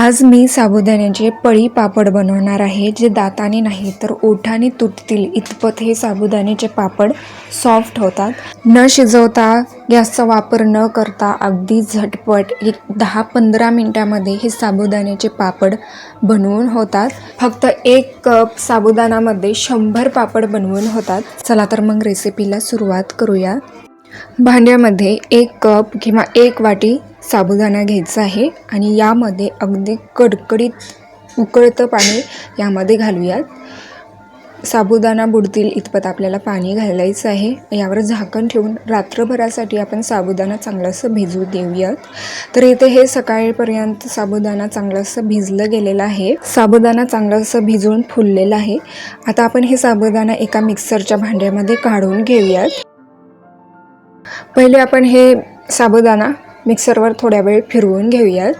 आज मी साबुदाण्याचे पळी पापड बनवणार आहे जे दाताने नाही तर ओठाने तुटतील. इतपत हे साबुदाण्याचे पापड सॉफ्ट होतात. न शिजवता गॅसचा वापर न करता अगदी झटपट एक दहा पंधरा मिनटामध्ये हे साबुदाण्याचे पापड बनवून होतात. फक्त एक कप साबुदाणामध्ये शंभर पापड बनवून होतात. चला तर मग रेसिपीला सुरुवात करूया. भांड्यामध्ये एक कप किंवा एक वाटी साबुदाणा घ्यायचा आहे आणि यामध्ये अगदी कडकडीत उकळतं पाणी यामध्ये घालूयात. साबुदाणा बुडतील इतपत आपल्याला पाणी घालायचं आहे. यावर झाकण ठेवून रात्रभरासाठी आपण साबुदाणा चांगलंसं भिजू देऊयात. तर इथे हे सकाळपर्यंत साबुदाणा चांगलंसं भिजलं गेलेलं आहे. साबुदाणा चांगलंसं भिजून फुललेलं आहे. आता आपण हे साबुदाणा एका मिक्सरच्या भांड्यामध्ये काढून घेऊयात. पहिले आपण हे साबुदाणा मिक्सरवर थोड्या वेळ फिरवून घेऊयात.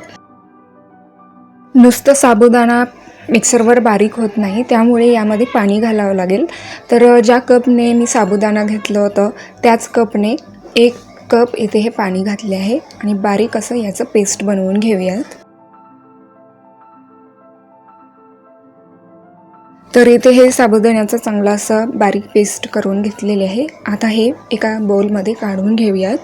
नुसतं साबुदाणा मिक्सरवर बारीक होत नाही त्यामुळे यामध्ये पाणी घालावं लागेल. तर ज्या कपने मी साबुदाणा घेतलं होतं त्याच कपने एक कप इथे हे पाणी घातले आहे आणि बारीक असं याचं पेस्ट बनवून घेऊयात. तर इथे हे साबुदाण्याचा चांगला असं बारीक पेस्ट करून घेतलेले आहे. आता हे एका बाउलमध्ये काढून घेऊयात.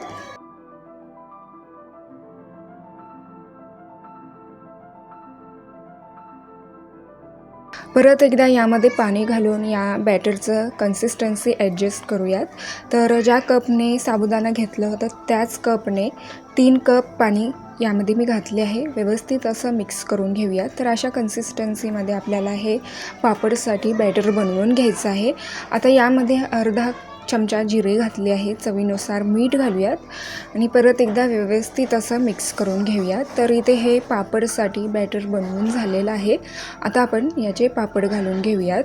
परत एकदा यामध्ये पाणी घालून या बॅटरचं कन्सिस्टन्सी ॲडजस्ट करूयात. तर ज्या कपने साबुदाणा घेतलं होतं त्याच कपने तीन कप पाणी यामध्ये मी घातले आहे. व्यवस्थित असं मिक्स करून घेऊया तर अशा कन्सिस्टन्सीमध्ये आपल्याला हे पापडसाठी बॅटर बनवून घ्यायचं आहे. आता यामध्ये अर्धा चमचा जिरे घातले आहे चवीनुसार मीठ घालूयात आणि परत एकदा व्यवस्थित असं मिक्स करून घेऊयात. तर इथे हे पापडसाठी बॅटर बनवून झालेलं आहे. आता आपण याचे पापड घालून घेऊयात.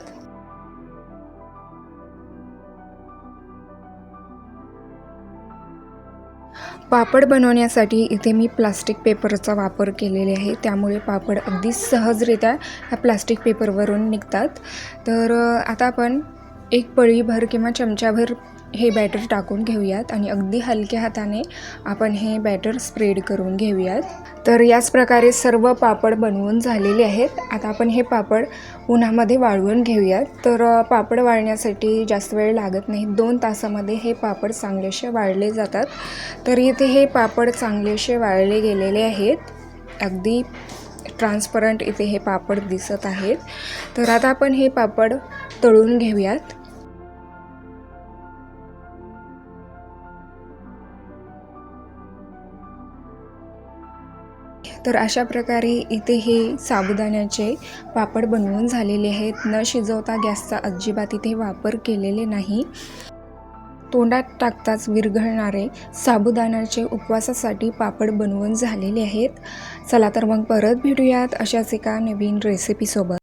पापड बनवण्यासाठी इथे मी प्लास्टिक पेपरचा वापर केलेले आहे. त्यामुळे पापड अगदी सहजरित्या ह्या प्लास्टिक पेपरवरून निघतात. तर आता आपण एक पळीभर किंवा चमचाभर हे बॅटर टाकून घेऊयात आणि अगदी हलक्या हाताने आपण हे बॅटर स्प्रेड करून घेऊयात. तर याच प्रकारे सर्व पापड बनवून झालेले आहेत. आता आपण हे पापड उन्हामध्ये वाळवून घेऊयात. तर पापड वाळण्यासाठी जास्त वेळ लागत नाही. दोन तासामध्ये हे पापड चांगलेसे वाळले जातात. तर इथे हे पापड चांगलेसे वाळले गेलेले आहेत. अगदी ट्रान्सपरंट इथे हे पापड दिसत आहेत. तर आता आपण हे पापड तळून घेऊयात. तर अशा प्रकारे इथे हे साबुदाण्याचे पापड बनवून झालेले आहेत. न शिजवता गॅसचा अजिबात इथे वापर केलेले नाही. तोंडात टाकताच विरघळणारे साबुदाण्याचे उपवासासाठी पापड बनवून झालेले आहेत. चला तर मग परत भेटूयात अशाच एका नवीन रेसिपीसोबत